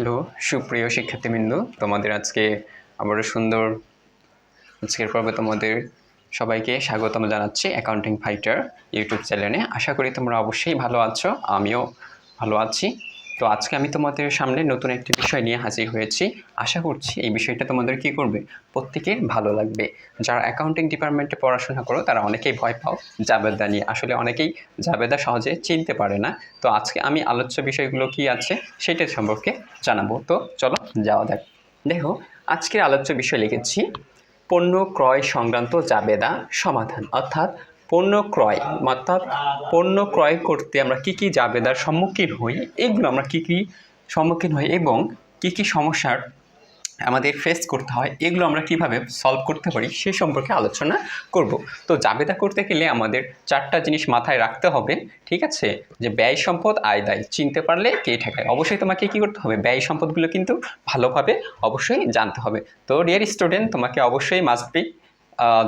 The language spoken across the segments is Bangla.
হ্যালো, সুপ্রিয় শিক্ষার্থীবৃন্দ, তোমাদের আজকে আবারও সুন্দর আজকের পর্বে তোমাদের সবাইকে স্বাগতম জানাচ্ছি অ্যাকাউন্টিং ফাইটার ইউটিউব চ্যানেলে। আশা করি তোমরা অবশ্যই ভালো আছো, আমিও ভালো আছি। তো আজকে আমি তোমাদের সামনে নতুন একটি বিষয় নিয়ে হাজির হয়েছি। আশা করছি এই বিষয়টা তোমাদের কি করবে? প্রত্যেকের ভালো লাগবে। যারা অ্যাকাউন্টিং ডিপার্টমেন্টে পড়াশোনা করো, তারা অনেকেই ভয় পাও জাবেদা নিয়ে। আসলে অনেকেই জাবেদা সহজে চিনতে পারে না। তো আজকে আমি আলোচ্য বিষয়গুলো কি আছে, সেটা সম্পর্কে জানাব। তো চলো যাওয়া যাক। দেখো, আজকের আলোচ্য বিষয় লিখেছি, পণ্য ক্রয় সংক্রান্ত জাবেদা সমাধান। অর্থাৎ পণ্য ক্রয়, অর্থাৎ পণ্য ক্রয় করতে আমরা কি কি জাবেদার সম্মুখীন হই, এগুলো আমরা কি কি সম্মুখীন হই এবং কি কি সমস্যার আমাদের ফেস করতে হয়, এগুলো আমরা কীভাবে সলভ করতে পারি সে সম্পর্কে আলোচনা করব। তো জাবেদা করতে গেলে আমাদের চারটা জিনিস মাথায় রাখতে হবে, ঠিক আছে? যে ব্যয় সম্পদ, আয় দায়। চিনতে পারলে কে ঠেকায়? অবশ্যই তোমাকে কি করতে হবে? ব্যয় সম্পদগুলো কিন্তু ভালোভাবে অবশ্যই জানতে হবে। তো ডিয়ার স্টুডেন্ট তোমাকে অবশ্যই মাস্ট বি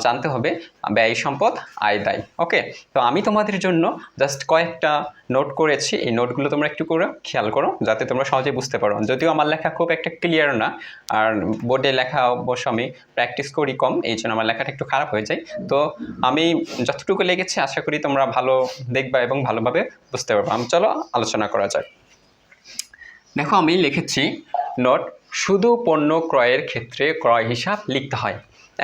জানতে হবে, ব্যয় সম্পদ, আয় দায়। ওকে তো আমি তোমাদের জন্য জাস্ট কয়েকটা নোট করেছি। এই নোটগুলো তোমরা একটু করে খেয়াল করো, যাতে তোমরা সহজে বুঝতে পারো। যদিও আমার লেখা খুব একটা ক্লিয়ার না, আর বোর্ডে লেখা অবশ্য আমি প্র্যাকটিস করি কম, এই জন্য আমার লেখাটা একটু খারাপ হয়ে যায়। তো আমি যতটুকু লেগেছি আশা করি তোমরা ভালো দেখবা এবং ভালোভাবে বুঝতে পারব। আমি চলো আলোচনা করা যাক। দেখো আমি লিখেছি নোট শুধু পণ্য ক্রয়ের ক্ষেত্রে ক্রয় হিসাব লিখতে হয়।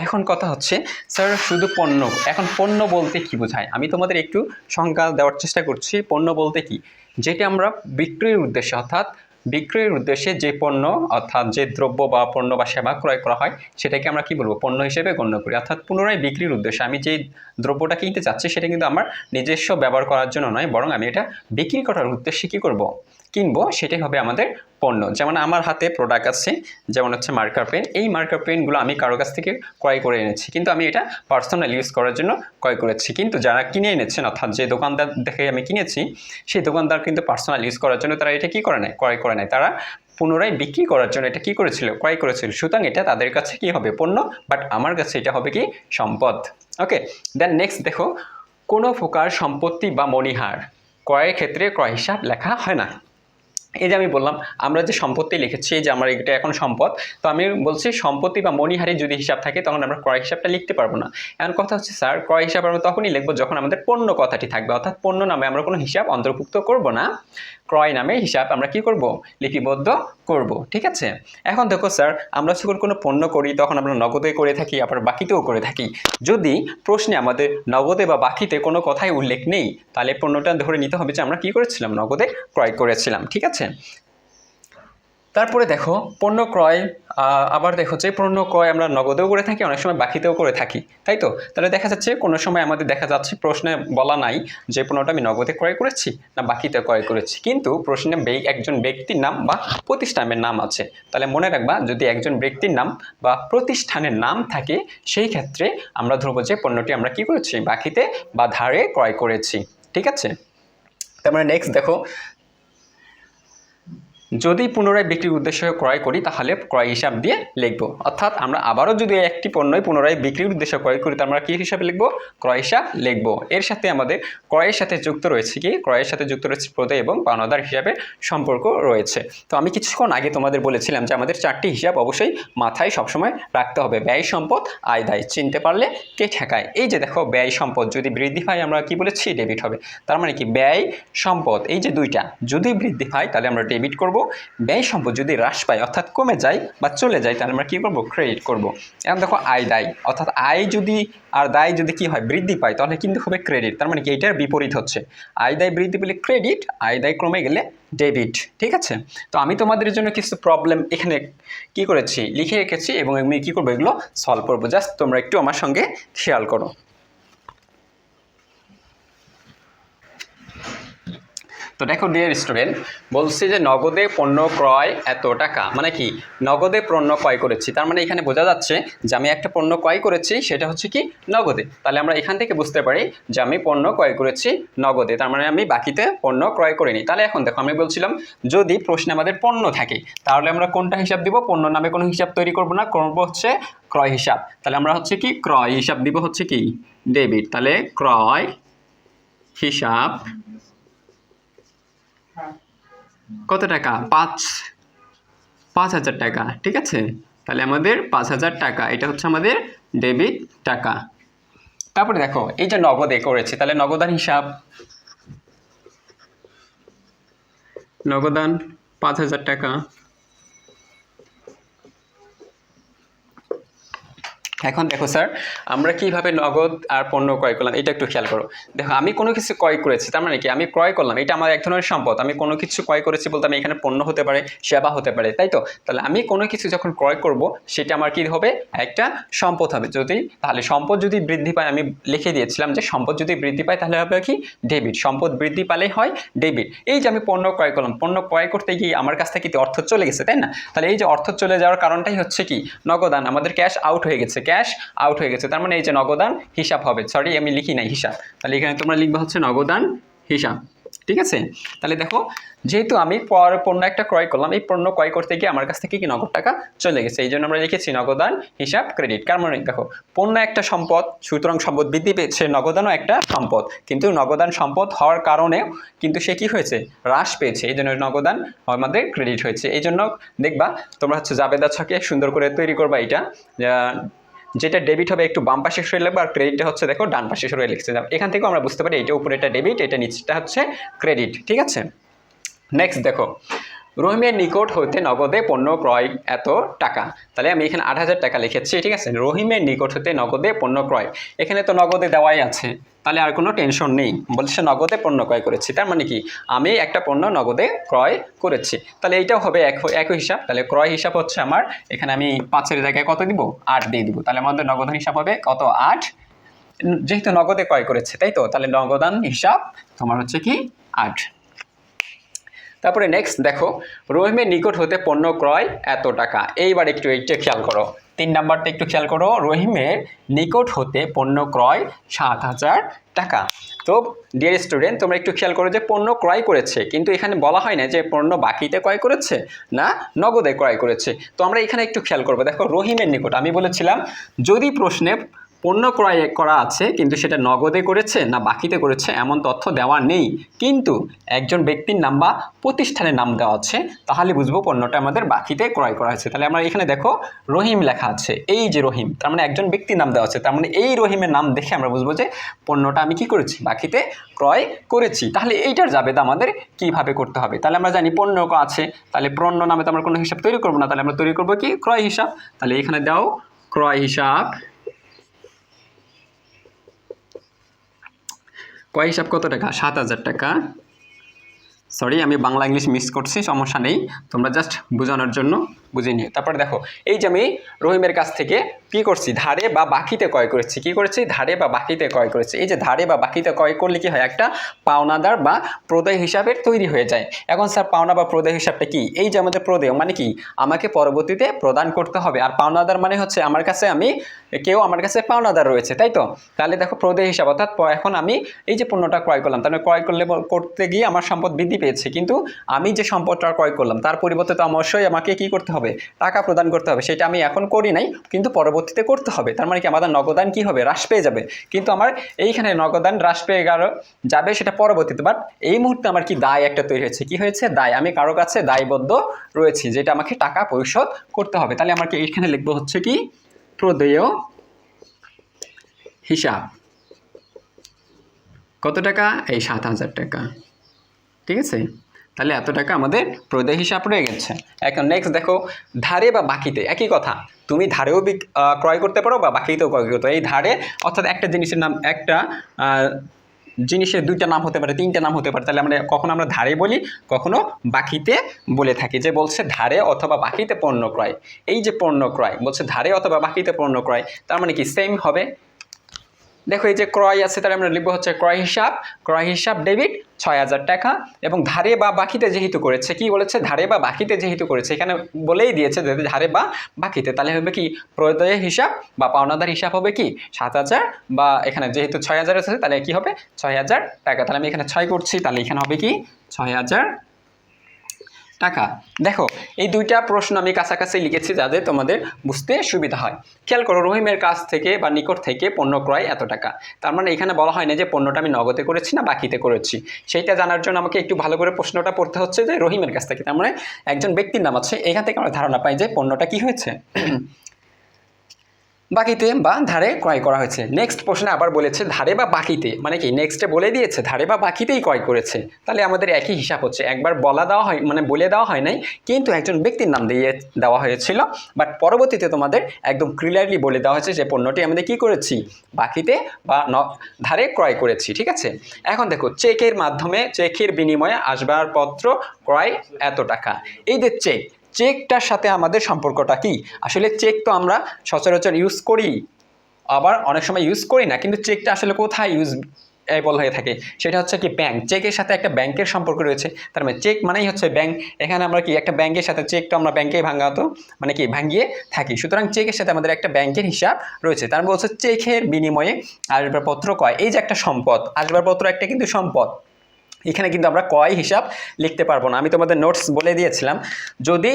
এখন কথা হচ্ছে, স্যার, শুধু পণ্য। এখন পণ্য বলতে কি বোঝায়? আমি তোমাদের একটু সংজ্ঞা দেওয়ার চেষ্টা করছি, পণ্য বলতে কি? যেটা আমরা বিক্রয়ের উদ্দেশ্যে, অর্থাৎ বিক্রয়ের উদ্দেশ্যে যে পণ্য, অর্থাৎ যে দ্রব্য বা পণ্য বা সেবা ক্রয় করা হয়, সেটাকে আমরা কি বলব? পণ্য হিসেবে গণ্য করি। অর্থাৎ পুনরায় বিক্রির উদ্দেশ্যে, আমি যে দ্রব্যটা কিনতে চাচ্ছি, সেটা কিন্তু আমার নিজস্ব ব্যবহার করার জন্য নয়, বরং আমি এটা বিক্রি করার উদ্দেশ্যে কি করব? কিনবো, সেটাই হবে আমাদের পণ্য। যেমন আমার হাতে প্রোডাক্ট আছে, যেমন হচ্ছে মার্কার পেন এই মার্কার পেনগুলো আমি কারও কাছ থেকে ক্রয় করে এনেছি। কিন্তু আমি এটা পার্সোনাল ইউজ করার জন্য ক্রয় করেছি। কিন্তু যারা কিনে এনেছেন, অর্থাৎ যে দোকানদার দেখে আমি কিনেছি, সেই দোকানদার কিন্তু পার্সোনাল ইউজ করার জন্য তারা এটা কী করে নেয়? ক্রয় করে নেয়। তারা পুনরায় বিক্রি করার জন্য এটা কি করেছিল? ক্রয় করেছিল। সুতরাং এটা তাদের কাছে কি হবে? পণ্য। বাট আমার কাছে এটা হবে কি? সম্পদ। ওকে দেন নেক্সট দেখো, কোনো প্রকার সম্পত্তি বা মণিহার। ক্রয়ের ক্ষেত্রে ক্রয় হিসাব লেখা হয় না। এই যে আমি বললাম, আমরা যে সম্পত্তি লিখেছি যে আমার এটা এখন সম্পদ, তো আমি বলছি সম্পত্তি বা মনিহারি যদি হিসাব থাকে, তখন আমরা ক্রয় হিসাবটা লিখতে পারব না। এখন কথা হচ্ছে, স্যার, ক্রয় হিসাব আমরা তখনই লিখব যখন আমাদের পণ্য কথাটি থাকবে, অর্থাৎ পণ্য নামে আমরা কোনো হিসাব অন্তর্ভুক্ত করব না। ক্রয় নামে হিসাব আমরা কি করব? লিপিবদ্ধ করব, ঠিক আছে? এখন দেখো স্যার, আমরা যখন কোনো পণ্য করি, তখন আমরা নগদে করে থাকি, আবার বাকিতেও করে থাকি। যদি প্রশ্নে আমাদের নগদে বা বাকিতে কোনো কথাই উল্লেখ নেই, তাহলে পণ্যটা ধরে নিতে হবে যে আমরা কি করেছিলাম? নগদে ক্রয় করেছিলাম, ঠিক আছে? তারপরে দেখো, পণ্য ক্রয় আবার দেখো যে পণ্য ক্রয় আমরা নগদেও করে থাকি, অনেক সময় বাকিতেও করে থাকি, তাই তো? তাহলে দেখা যাচ্ছে কোনো সময় আমাদের দেখা যাচ্ছে প্রশ্নে বলা নাই যে পণ্যটা আমি নগদে ক্রয় করেছি না বাকিতে ক্রয় করেছি। কিন্তু প্রশ্নে একজন ব্যক্তির নাম বা প্রতিষ্ঠানের নাম আছে। তাহলে মনে রাখবা, যদি একজন ব্যক্তির নাম বা প্রতিষ্ঠানের নাম থাকে, সেই ক্ষেত্রে আমরা ধরবো যে পণ্যটি আমরা কি করেছি? বাকিতে বা ধারে ক্রয় করেছি। ঠিক আছে? তারপরে নেক্সট দেখো যদি পুনরায় বিক্রির উদ্দেশ্যে ক্রয় করি, তাহলে ক্রয় হিসাব দিয়ে লিখব। অর্থাৎ আমরা আবারও যদি একটি পণ্যই পুনরায় বিক্রির উদ্দেশ্যে ক্রয় করি আমরা কী হিসাবে লিখব? ক্রয় হিসাব লিখব। এর সাথে আমাদের ক্রয়ের সাথে যুক্ত রয়েছে কি? ক্রয়ের সাথে যুক্ত রয়েছে প্রদেয় এবং পাওনাদার হিসাবে সম্পর্ক রয়েছে। তো আমি কিছুক্ষণ আগে তোমাদের বলেছিলাম যে আমাদের চারটি হিসাব অবশ্যই মাথায় সবসময় রাখতে হবে। ব্যয় সম্পদ, আয় দায়। চিনতে পারলে কে ঠেকায়? এই যে দেখো, ব্যয় সম্পদ যদি বৃদ্ধি পায়, আমরা কি বলেছি? ডেবিট হবে। তার মানে কি? ব্যয় সম্পদ। এই যে দুইটা যদি বৃদ্ধি পায়, তাহলে আমরা ডেবিট করব। ব্যয় সম্পদ যদি হ্রাস পায়, অর্থাৎ কমে যায় বা চলে যায়, তাহলে আমরা কী করব? ক্রেডিট করব। এখন দেখো আয়, দায়। অর্থাৎ আয় যদি আর দায় যদি কি হয়, বৃদ্ধি পায়, তাহলে কিন্তু হবে ক্রেডিট তার মানে কি? এটার বিপরীত হচ্ছে। আয়, দায়, বৃদ্ধি পেলে ক্রেডিট আয়, দায় কমে গেলে ডেবিট ঠিক আছে? তো আমি তোমাদের জন্য কিছু প্রবলেম এখানে কি করেছি? লিখে রেখেছি এবং আমি কী করব? এগুলো সলভ করব। জাস্ট তোমরা একটু আমার সঙ্গে খেয়াল করো। তো দেখো ডিয়ার স্টুডেন্ট বলছি যে নগদে পণ্য ক্রয় এত টাকা। মানে কি? নগদে পণ্য ক্রয় করেছি। তার মানে এখানে বোঝা যাচ্ছে যে আমি একটা পণ্য ক্রয় করেছি, সেটা হচ্ছে কি? নগদে। তাহলে আমরা এখান থেকে বুঝতে পারি যে আমি পণ্য ক্রয় করেছি নগদে। তার মানে আমি বাকিতে পণ্য ক্রয় করিনি। তাহলে এখন দেখো, আমি বলছিলাম, যদি প্রশ্নে আমাদের পণ্য থাকে, তাহলে আমরা কোনটা হিসাব দিব? পণ্য নামে কোনো হিসাব তৈরি করব না, করব হচ্ছে ক্রয় হিসাব। তাহলে আমরা হচ্ছে কি? ক্রয় হিসাব দিব হচ্ছে কি? ডেবিট তাহলে ক্রয় হিসাব কত টাকা? পাঁচ পাঁচ হাজার টাকা, ঠিক আছে? তাহলে আমাদের পাঁচ হাজার টাকা, এটা হচ্ছে আমাদের ডেবিট টাকা। তারপরে দেখো, এই যে নগদে করেছে, তাহলে নগদান হিসাব। নগদান, পাঁচ হাজার টাকা। এখন দেখো, স্যার, আমরা কীভাবে নগদ আর পণ্য ক্রয় করলাম, এটা একটু খেয়াল করো। দেখো, আমি কোনো কিছু ক্রয় করেছি, তার মানে কি? আমি ক্রয় করলাম, এটা আমার এক ধরনের সম্পদ। আমি কোনো কিছু ক্রয় করেছি বলতে আমি এখানে পণ্য হতে পারে, সেবা হতে পারে, তাই তো? তাহলে আমি কোনো কিছু যখন ক্রয় করব, সেটা আমার কি হবে? একটা সম্পদ হবে। যদি, তাহলে সম্পদ যদি বৃদ্ধি পায়, আমি লিখে দিয়েছিলাম যে সম্পদ যদি বৃদ্ধি পায়, তাহলে হবে কি? ডেবিট। সম্পদ বৃদ্ধি পালেই হয় ডেবিট। এই যে আমি পণ্য ক্রয় করলাম, পণ্য ক্রয় করতে গিয়ে আমার কাছ থেকে অর্থ চলে গেছে, তাই না? তাহলে এই যে অর্থ চলে যাওয়ার কারণটাই হচ্ছে কি? নগদান আমাদের ক্যাশ আউট হয়ে গেছে। ক্যাশ আউট হয়ে গেছে। তার মানে এই যে নগদান, হিসাব হবে। সরি আমি লিখি নাই হিসাব। তাহলে এখানে তোমরা লিখবে হচ্ছে নগদান, হিসাব। ঠিক আছে? তাহলে দেখো, যেহেতু আমি পর পণ্য একটা ক্রয় করলাম, এই পণ্য ক্রয় করতে গিয়ে আমার কাছ থেকে কি নগদ টাকা চলে গেছে? এই জন্য আমরা লিখেছি নগদান, হিসাব ক্রেডিট কার মানে দেখো, পণ্য একটা সম্পদ, সুতরাং সম্পদ বৃদ্ধি পেয়েছে, নগদানও একটা সম্পদ। কিন্তু নগদান সম্পদ হওয়ার কারণেও কিন্তু সে কি হয়েছে? হ্রাস পেয়েছে। এই জন্য নগদান আমাদের ক্রেডিট হয়েছে। এই জন্য দেখবা, তোমরা হচ্ছে জাবেদা ছকে সুন্দর করে তৈরি করবা এটা। যেটা ডেবিট হবে একটু বাম পাশে সরে লাগবে, আর ক্রেডিটটা হচ্ছে দেখো ডান পাশে সরে লিখছে। এখান থেকেও আমরা বুঝতে পারি, এটা উপরে এটা ডেবিট এটা নিচটা হচ্ছে ক্রেডিট ঠিক আছে? নেক্সট দেখো রহিমের নিকট হতে নগদে পণ্য ক্রয় এত টাকা। তাহলে আমি এখানে আট হাজার টাকা লিখেছি, ঠিক আছে? রহিমের নিকট হতে নগদে পণ্য ক্রয়। এখানে তো নগদে দেওয়াই আছে। তাহলে আর কোনো টেনশন নেই। বলছে নগদে পণ্য ক্রয় করেছি। তার মানে কি? আমি একটা পণ্য নগদে ক্রয় করেছি। তাহলে এইটাও হবে এক একই হিসাব। তাহলে ক্রয় হিসাব হচ্ছে আমার, এখানে আমি পাঁচের জায়গায় কত দিব? আট দিয়ে দিব। তাহলে আমাদের নগদান হিসাব হবে কত? আট। যেহেতু নগদে ক্রয় করেছে, তাই তো? তাহলে নগদান হিসাব তোমার হচ্ছে কি? আট। তারপরে নেক্সট দেখো, রহিমের নিকট হতে পণ্য ক্রয় এত টাকা। এইবার একটু এইটা খেয়াল করো। তিন নাম্বারটা একটু খেয়াল করো, রহিমের নিকট হতে পণ্য ক্রয় সাত হাজার টাকা। তো ডিয়ার স্টুডেন্ট তোমরা একটু খেয়াল করো যে পণ্য ক্রয় করেছে, কিন্তু এখানে বলা হয় না যে পণ্য বাকিতে ক্রয় করেছে না নগদে ক্রয় করেছে। তো আমরা এখানে একটু খেয়াল করব। দেখো, রহিমের নিকট, আমি বলেছিলাম, যদি প্রশ্নে পণ্য ক্রয় করা আছে, কিন্তু সেটা নগদে করেছে না বাকিতে করেছে এমন তথ্য দেওয়া নেই। কিন্তু একজন ব্যক্তির নাম বা প্রতিষ্ঠানের নাম দেওয়া আছে, তাহলে বুঝব পণ্যটা আমাদের বাকিতে ক্রয় করা হয়েছে। তাহলে আমরা এখানে দেখো, রহিম লেখা আছে, এই যে রহিম, তার মানে একজন ব্যক্তির নাম দেওয়া আছে, তার মানে এই রহিমের নাম দেখে আমরা বুঝব যে পণ্যটা আমি কি করেছি, বাকিতে ক্রয় করেছি। তাহলে এইটার জাবেদা আমাদের কীভাবে করতে হবে? তাহলে আমরা জানি পণ্য আছে, তাহলে পণ্য নামে তো আমরা কোনো হিসাব তৈরি করব না, তাহলে আমরা তৈরি করব কি? ক্রয় হিসাব। তাহলে এখানে দাও, ক্রয় হিসাব। কয় হিসাব কত টাকা? সাত হাজার টাকা। সরি আমি বাংলা, ইংলিশ মিস করছি, সমস্যা নেই। তোমরা জাস্ট বোঝানোর জন্য বুঝে নিও তারপরে দেখো, এই যে আমি রহিমের কাছ থেকে কি করছি? ধারে বা বাকিতে ক্রয় করেছি। কি করেছি? ধারে বা বাকিতে ক্রয় করেছি। এই যে ধারে বা বাকিতে ক্রয় করলে কি হয়? একটা পাওনাদার বা প্রদেয় হিসাবের তৈরি হয়ে যায়। এখন স্যার, পাওনা বা প্রদেয় হিসাবটা কি? এই যে আমাদের প্রদেয় মানে কি? আমাকে পরবর্তীতে প্রদান করতে হবে। আর পাওনাদার মানে হচ্ছে আমার কাছে আমি, কেউ আমার কাছে পাওনাদার রয়েছে, তাই তো? তাহলে দেখো, প্রদেয় হিসাব অর্থাৎ এখন আমি এই যে পণ্যটা ক্রয় করলাম, তাহলে ক্রয় করলে করতে গিয়ে আমার সম্পদ বৃদ্ধি পেয়েছে। কিন্তু আমি যে সম্পদটা ক্রয় করলাম, তার পরিবর্তে তো অবশ্যই আমাকে কি করতে হবে? টাকা প্রদান করতে হবে, সেটা আমি এখন করি নাই, কিন্তু পরবর্তীতে করতে হবে। তার মানে কি আমাদের নগদান কি হবে? হ্রাস পেয়ে যাবে। কিন্তু আমার এইখানে নগদান হ্রাস পেয়ে গেল, যাবে সেটা পরবর্তীতে। বাট এই মুহূর্তে আমার কি দায় একটা তৈরি হয়েছে? কি হয়েছে? দায়। আমি কারও কাছে দায়বদ্ধ রয়েছি, যেটা আমাকে টাকা পরিশোধ করতে হবে। তাহলে আমাকে এইখানে লিখব হচ্ছে কি? প্রদেয় হিসাব। কত টাকা? এই সাত হাজার টাকা। ঠিক আছে? তাহলে এত টাকা আমাদের প্রদেয় হিসাব রয়ে গেছে। এখন নেক্সট দেখো, ধারে বা বাকিতে, একই কথা। তুমি ধারেও ক্রয় করতে পারো বা বাকিতেও ক্রয় করতে এই ধারে, অর্থাৎ একটা জিনিসের নাম, একটা জিনিসের দুইটা নাম হতে পারে, তিনটা নাম হতে পারে। তাহলে আমরা কখনো আমরা ধারে বলি, কখনো বাকিতে বলে থাকি। যে বলছে ধারে অথবা বাকিতে পণ্য ক্রয়। এই যে পণ্য ক্রয়, বলছে ধারে অথবা বাকিতে পণ্য ক্রয়, তার মানে কি সেম হবে? দেখো এই যে ক্রয় আছে, তাহলে আমরা লিখব হচ্ছে ক্রয় হিসাব। ক্রয় হিসাব ডেবিট ছয় হাজার টাকা এবং ধারে বা বাকিতে যেহেতু করেছে, কি বলেছে? ধারে বা বাকিতে যেহেতু করেছে, এখানে বলেই দিয়েছে যে ধারে বা বাকিতে। তাহলে হবে কি? প্রদয় হিসাব বা পাওনাদার হিসাব হবে কি? সাত হাজার বা এখানে যেহেতু ছয় হাজার আছে, তাহলে কি হবে? ছয় হাজার টাকা। তাহলে আমি এখানে ছয় করছি, তাহলে এখানে হবে কি? ছয় হাজার টাকা। দেখো, এই দুইটা প্রশ্ন আমি কাছাকাছি লিখেছি যাতে তোমাদের বুঝতে সুবিধা হয়। খেয়াল করো, রহিমের কাছ থেকে বা নিকট থেকে পণ্য ক্রয় এত টাকা। তার মানে এখানে বলা হয় না যে পণ্যটা আমি নগদে করেছি না বাকিতে করেছি। সেইটা জানার জন্য আমাকে একটু ভালো করে প্রশ্নটা পড়তে হচ্ছে যে রহিমের কাছ থেকে। তার মানে একজন ব্যক্তির নাম আছে। এখান থেকে আমরা ধারণা পাই যে পণ্যটা কি হয়েছে? বাকিতে বা ধারে ক্রয় করা হয়েছে। নেক্সট প্রশ্নে আবার বলেছে ধারে বা বাকিতে মানে কি? নেক্সটে বলে দিয়েছে, ধারে বা বাকিতেই ক্রয় করেছে। তাহলে আমাদের একই হিসাব হচ্ছে। একবার বলা দেওয়া হয় মানে বলে দেওয়া হয় নাই, কিন্তু একজন ব্যক্তির নাম দিয়ে দেওয়া হয়েছিল। বাট পরবর্তীতে তোমাদের একদম ক্লিয়ারলি বলে দেওয়া হয়েছে যে পণ্যটি আমাদের কি করেছি? বাকিতে বা ন, ধারে ক্রয় করেছি, ঠিক আছে? এখন দেখো চেকের মাধ্যমে চেকের বিনিময়ে আসবাবপত্র ক্রয় এত টাকা। এই যে চেক চেকটার সাথে আমাদের সম্পর্কটা কি? আসলে চেক তো আমরা সচরাচর ইউজ করি। আবার অনেক সময় ইউজ করি না, কিন্তু চেকটা আসলে কোথায় ইউজ এবল হয়ে থাকে? সেটা হচ্ছে কি ব্যাংক চেকের সাথে একটা ব্যাংকের সম্পর্ক রয়েছে। তার মানে চেক মানেই হচ্ছে ব্যাংক এখানে আমরা কি একটা ব্যাংকের সাথে চেক তো আমরা ব্যাংকেই ভাঙাতো মানে কি ভাঙিয়ে থাকি। সুতরাং চেকের সাথে আমাদের একটা ব্যাংকের হিসাব রয়েছে। তার মানে বলছে চেকের বিনিময়ে আসবাবপত্র কয় এই যে একটা সম্পদ, আসবাবপত্র একটা কিন্তু সম্পদ। এখানে কিন্তু আমরা কয় হিসাব লিখতে পারব না। আমি তোমাদের নোটস বলে দিয়েছিলাম। যদি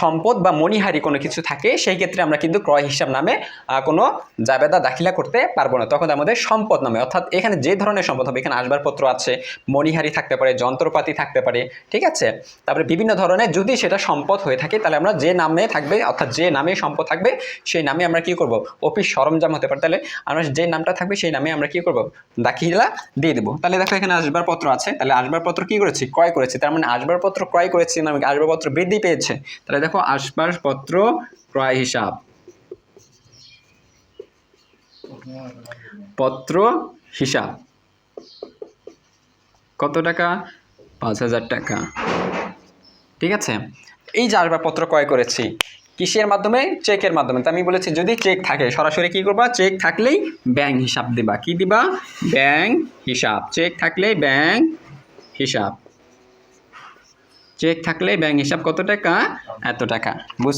সম্পদ বা মণিহারি কোনো কিছু থাকে, সেই ক্ষেত্রে আমরা কিন্তু ক্রয় হিসাব নামে কোনো জাবেদা দাখিলা করতে পারব না। তখন আমাদের সম্পদ নামে, অর্থাৎ এখানে যে ধরনের সম্পদ হবে, এখানে আসবাবপত্র আছে, মণিহারি থাকতে পারে, যন্ত্রপাতি থাকতে পারে, ঠিক আছে? তারপরে বিভিন্ন ধরনের যদি সেটা সম্পদ হয়ে থাকে, তাহলে আমরা যে নামে থাকবে, অর্থাৎ যে নামে সম্পদ থাকবে, সেই নামে আমরা কি করব? অফিস সরঞ্জাম হতে পারে। তাহলে আমরা যে নামটা থাকবে, সেই নামে আমরা কি করব? দাখিলা দিয়ে দেবো। তাহলে দেখো এখানে আসবাবপত্র আছে। তাহলে আসবাবপত্র কি করেছি? ক্রয় করেছি। তার মানে আসবাবপত্র ক্রয় করেছি না আসবাবপত্র বৃদ্ধি পেয়েছে। তাহলে দেখো আসবাবপত্র ক্রয় হিসাব। পত্র হিসাব। কত টাকা? পাঁচ হাজার টাকা। ঠিক আছে? এই যে আসবাবপত্র ক্রয় করেছি, কিসের মাধ্যমে? চেকের মাধ্যমে। তো আমি বলেছি, যদি চেক থাকে, সরাসরি কি করবা? চেক থাকলেই ব্যাংক হিসাব দিবা। কি দিবা? ব্যাংক হিসাব। চেক থাকলেই ব্যাংক হিসাব। চেক থাকলে ব্যাংক হিসাব কত টাকা? এত টাকা। বুঝ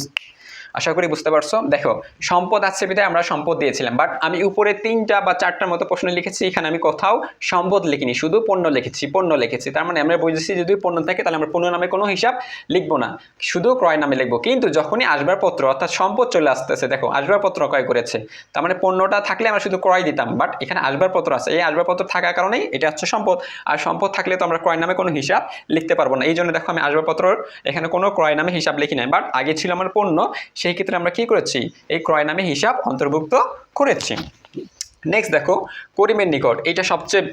আশা করি বুঝতে পারছ? দেখো, সম্পদ আছে বিধায় আমরা সম্পদ দিয়েছিলাম বাট আমি উপরে তিনটা বা চারটার মতো প্রশ্ন লিখেছি, এখানে আমি কোথাও সম্পদ লিখিনি, শুধু পণ্য লিখেছি পণ্য লিখেছি। তার মানে আমরা বুঝেছি যদি পণ্য থাকে, তাহলে আমরা পণ্য নামে কোনো হিসাব লিখব না, শুধু ক্রয় নামে লিখব। কিন্তু যখনই আসবাবপত্র, অর্থাৎ সম্পদ চলে আসতেছে, দেখো, আসবাবপত্র ক্রয় করেছে, তার মানে পণ্যটা থাকলে আমরা শুধু ক্রয় দিতাম বাট এখানে আসবাবপত্র আছে, এই আসবাবপত্র থাকার কারণেই এটা হচ্ছে সম্পদ, আর সম্পদ থাকলে তো আমরা ক্রয় নামে কোনো হিসাব লিখতে পারব না। এই জন্য দেখো আমি আসবাবপত্রর এখানে কোনো ক্রয় নামে হিসাব লিখি নাই বাট আগে ছিল আমার পণ্য সেই ক্ষেত্রে আমরা কি করেছি? এই ক্রয় নামে হিসাব অন্তর্ভুক্ত করেছি। নেক্সট দেখো, করিমের নিকট এটা সবচেয়ে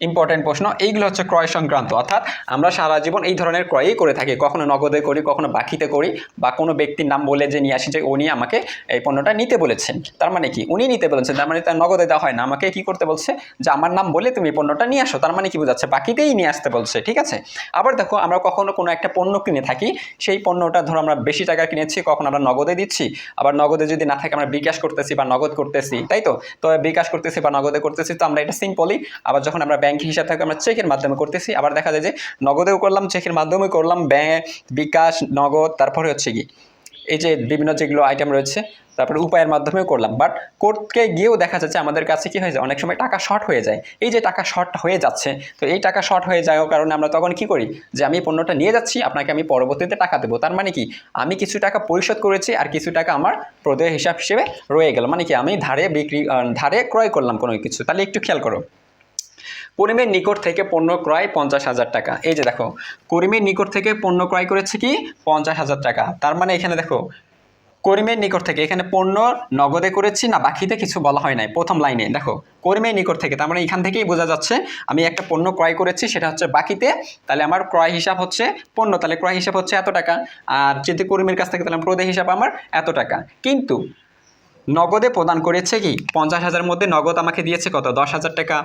ইম্পর্টেন্ট প্রশ্ন। এইগুলো হচ্ছে ক্রয় সংক্রান্ত অর্থাৎ আমরা সারা জীবন এই ধরনের ক্রয়ই করে থাকি। কখনো নগদে করি, কখনো বাকিতে করি, বা কোনো ব্যক্তির নাম বলে যে নিয়ে আসি যে উনি আমাকে এই পণ্যটা নিতে বলেছেন। তার মানে কি? উনি নিতে বলেছেন, তার মানে তার নগদে দেওয়া হয় না। আমাকে কি করতে বলছে? যে আমার নাম বলে তুমি এই পণ্যটা নিয়ে আসো। তার মানে কি বোঝাচ্ছে? বাকিতেই নিয়ে আসতে বলছে, ঠিক আছে? আবার দেখো, আমরা কখনো কোনো একটা পণ্য কিনে থাকি, সেই পণ্যটা ধরো আমরা বেশি টাকা কিনেছি, কখন আমরা নগদে দিচ্ছি, আবার নগদে যদি না থাকে আমরা বিকাশ করতেছি বা নগদ করতেছি, তাই তো? তো বিকাশ করতেছি বা নগদে করতেছি, তো আমরা এটা সিম্পলি আবার যখন আমরা ব্যাংক হিসাব থাকে আমরা চেকের মাধ্যমে করতেছি। আবার দেখা যায় যে নগদেও করলাম চেকের মাধ্যমে করলাম ব্যাংক বিকাশ, নগদ, তারপরে হচ্ছে কি, এই যে বিভিন্ন যেগুলো আইটেম রয়েছে, তারপরে উপায়ের মাধ্যমেও করলাম। বাট করতে গিয়েও দেখা যাচ্ছে, আমাদের কাছে কি হয়ে যায়, অনেক সময় টাকা শর্ট হয়ে যায়। এই যে টাকা শর্ট হয়ে যাচ্ছে, তো এই টাকা শর্ট হয়ে যাওয়ার কারণে আমরা তখন কি করি, যে আমি পণ্যটা নিয়ে যাচ্ছি, আপনাকে আমি পরবর্তীতে টাকা দেবো। তার মানে কি, আমি কিছু টাকা পরিশোধ করেছি আর কিছু টাকা আমার প্রদেয় হিসাব হিসেবে রয়ে গেল। মানে কি, আমি ধারে বিক্রি ধারে ক্রয় করলাম কোনো কিছু। তাহলে একটু খেয়াল করো। করিমের নিকট থেকে পণ্য ক্রয় পঞ্চাশ হাজার টাকা। এই যে দেখো, করিমের নিকট থেকে পণ্য ক্রয় করেছে কি? পঞ্চাশ হাজার টাকা। তার মানে এখানে দেখো, করিমের নিকট থেকে এখানে পণ্য নগদে করেছি না বাকিতে কিছু বলা হয় নাই। প্রথম লাইনে দেখো, করিমের নিকট থেকে, তার মানে এখান থেকেই বোঝা যাচ্ছে, আমি একটা পণ্য ক্রয় করেছি, সেটা হচ্ছে বাকিতে, তাহলে আমার ক্রয় হিসাব হচ্ছে পণ্য, তাহলে ক্রয় হিসাব হচ্ছে এত টাকা। আর যদি করিমের কাছ থেকে, তাহলে প্রদেয় হিসাব আমার এত টাকা। কিন্তু নগদে প্রদান করেছে কি? পঞ্চাশ হাজার মধ্যে নগদ আমাকে দিয়েছে কত? দশ হাজার টাকা।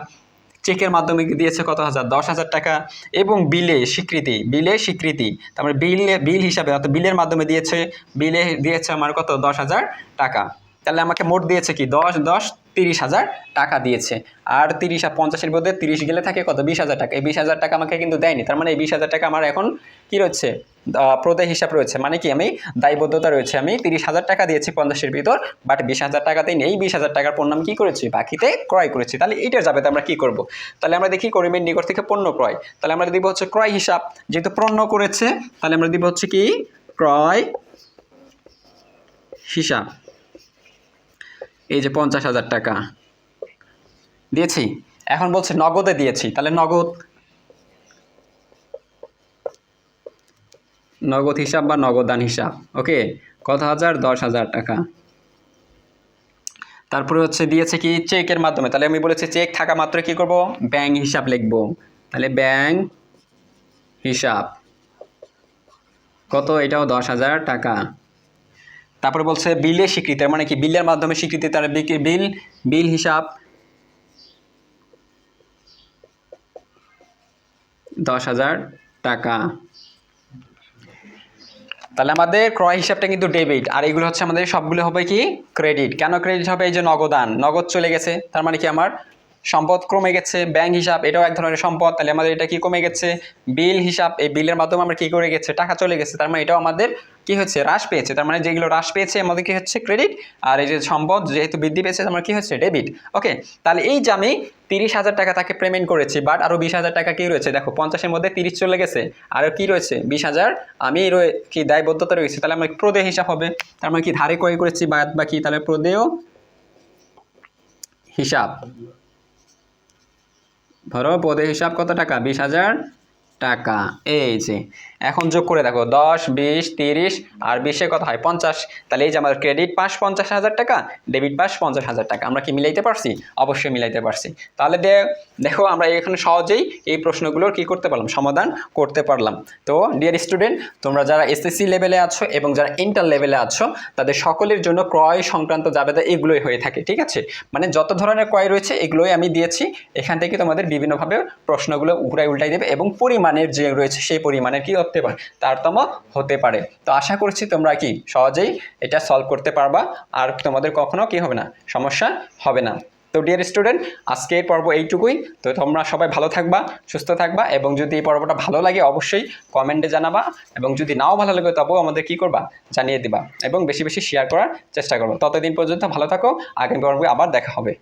চেকের মাধ্যমে দিয়েছে কত হাজার? দশ হাজার টাকা এবং বিলে স্বীকৃতি বিলে স্বীকৃতি। তারপরে বিলে, বিল হিসাবে, অর্থাৎ বিলের মাধ্যমে দিয়েছে, বিলে দিয়েছে আমার কত? দশ হাজার টাকা। তাহলে আমাকে মোট দিয়েছে কি? দশ দশ তিরিশ হাজার টাকা দিয়েছে। আর তিরিশ আর পঞ্চাশের মধ্যে তিরিশ গেলে থাকে কত? বিশ হাজার টাকা। এই বিশ হাজার টাকা আমাকে কিন্তু দেয়নি। তার মানে এই বিশ হাজার টাকা আমার এখন কি রয়েছে? প্রদেয় হিসাব রয়েছে। মানে কি আমি দায়বদ্ধতা রয়েছে। আমি তিরিশ হাজার টাকা দিয়েছি পঞ্চাশের ভিতর বাট বিশ হাজার টাকাতেই নেই। বিশ হাজার টাকার পণ্য আমি কী করেছি? বাকিতে ক্রয় করেছি। তাহলে এইটার যাবে আমরা কি করব? তাহলে আমরা দেখি করিমের নিকট থেকে পণ্য ক্রয়। তাহলে আমরা দিব হচ্ছে ক্রয় হিসাব। যেহেতু পণ্য করেছে, তাহলে আমরা দিব হচ্ছে কি? ক্রয় হিসাব। এই যে পঞ্চাশ হাজার টাকা। দিয়েছি। এখন বলছে নগদে দিয়েছি। তাহলে নগদ নগদ হিসাব বা নগদান হিসাব। ওকে? কত হাজার? দশ হাজার টাকা। তারপরে হচ্ছে দিয়েছে কি? চেকের মাধ্যমে। তাহলে আমি বলেছি চেক থাকা মাত্র কি করব? ব্যাংক হিসাব লিখব। তাহলে ব্যাংক হিসাব। কত? এটাও দশ হাজার টাকা। তারপরে বলছে বিলের স্বীকৃতি, তার মানে কি? বিলের মাধ্যমে স্বীকৃতি, তার বিল বিল হিসাব দশ হাজার টাকা। তাহলে আমাদের ক্রয় হিসাবটা কিন্তু ডেবিট, আর এগুলো হচ্ছে আমাদের সবগুলো হবে কি? ক্রেডিট। কেন ক্রেডিট হবে? এই যে নগদান, নগদ চলে গেছে, তার মানে কি আমার? সম্পদ কমে গেছে ব্যাংক হিসাব, এটাও এক ধরনের সম্পদ। তাহলে আমাদের এটা কি কমে গেছে? বিল হিসাব, এই বিলের মাধ্যমে আমরা কি করে গেছে? টাকা চলে গেছে। তার মানে এটাও আমাদের কি হচ্ছে? হ্রাস পেয়েছে। তার মানে যেগুলো হ্রাস পেয়েছে, আমাদের কি হচ্ছে? ক্রেডিট আর এই যে সম্পদ যেহেতু বৃদ্ধি পেয়েছে আমার কি হচ্ছে? ডেবিট ওকে তাহলে এই যে আমি তিরিশ হাজার টাকা তাকে পেমেন্ট করেছি বাট আরও বিশ হাজার টাকা কি রয়েছে? দেখো, পঞ্চাশের মধ্যে তিরিশ চলে গেছে। আর কি রয়েছে? বিশ হাজার। আমি রয়ে, কি দায়বদ্ধতা রয়েছে? তাহলে আমার প্রদেয় হিসাব হবে। তার মানে কি ধারে ক্রয় করেছি, বাদ বাকি, তাহলে প্রদেয় হিসাব। ধরো পদের হিসাব কত টাকা? বিশ হাজার টাকা। এই যে এখন যোগ করে দেখো, দশ, বিশ, তিরিশ আর বিশে কত হয়? পঞ্চাশ। তাহলে এই যে আমাদের ক্রেডিট পাস পঞ্চাশ হাজার টাকা ডেবিট পাস পঞ্চাশ হাজার টাকা। আমরা কি মিলাইতে পারছি? অবশ্যই মিলাইতে পারছি। তাহলে দেখো আমরা এখানে সহজেই এই প্রশ্নগুলোর কি করতে পারলাম? সমাধান করতে পারলাম। তো ডিয়ার স্টুডেন্ট তোমরা যারা এসএসসি লেভেলে আছো এবং যারা ইন্টার লেভেলে আছো, তাদের সকলের জন্য ক্রয় সংক্রান্ত জাবেদা এগুলোই হয়ে থাকে, ঠিক আছে? মানে যত ধরনের ক্রয় রয়েছে, এগুলোই আমি দিয়েছি। এখান থেকে তোমাদের বিভিন্নভাবে প্রশ্নগুলো উড়াই উল্টাই দেবে এবং পরিমাণের যে রয়েছে, সেই পরিমাণের কি হতে পারে তারতম হতে পারে। তো আশা করছি তোমরা কি সহজেই এটা সলভ করতে পারবা। আর তোমাদের কখনো কি হবে না? সমস্যা হবে না। তো ডিয়ার স্টুডেন্ট আজকে এই পর্ব এইটুকুই। তো তোমরা সবাই ভালো থাকবা, সুস্থ থাকবা এবং যদি এই পর্বটা ভালো লাগে অবশ্যই কমেন্টে জানাবা এবং যদি নাও ভালো লাগে তবেও আমাদের কি করবা? জানিয়ে দিবা এবং বেশি বেশি শেয়ার করার চেষ্টা করব। ততদিন পর্যন্ত ভালো থাকো। আগামী পর্বে আবার দেখা হবে।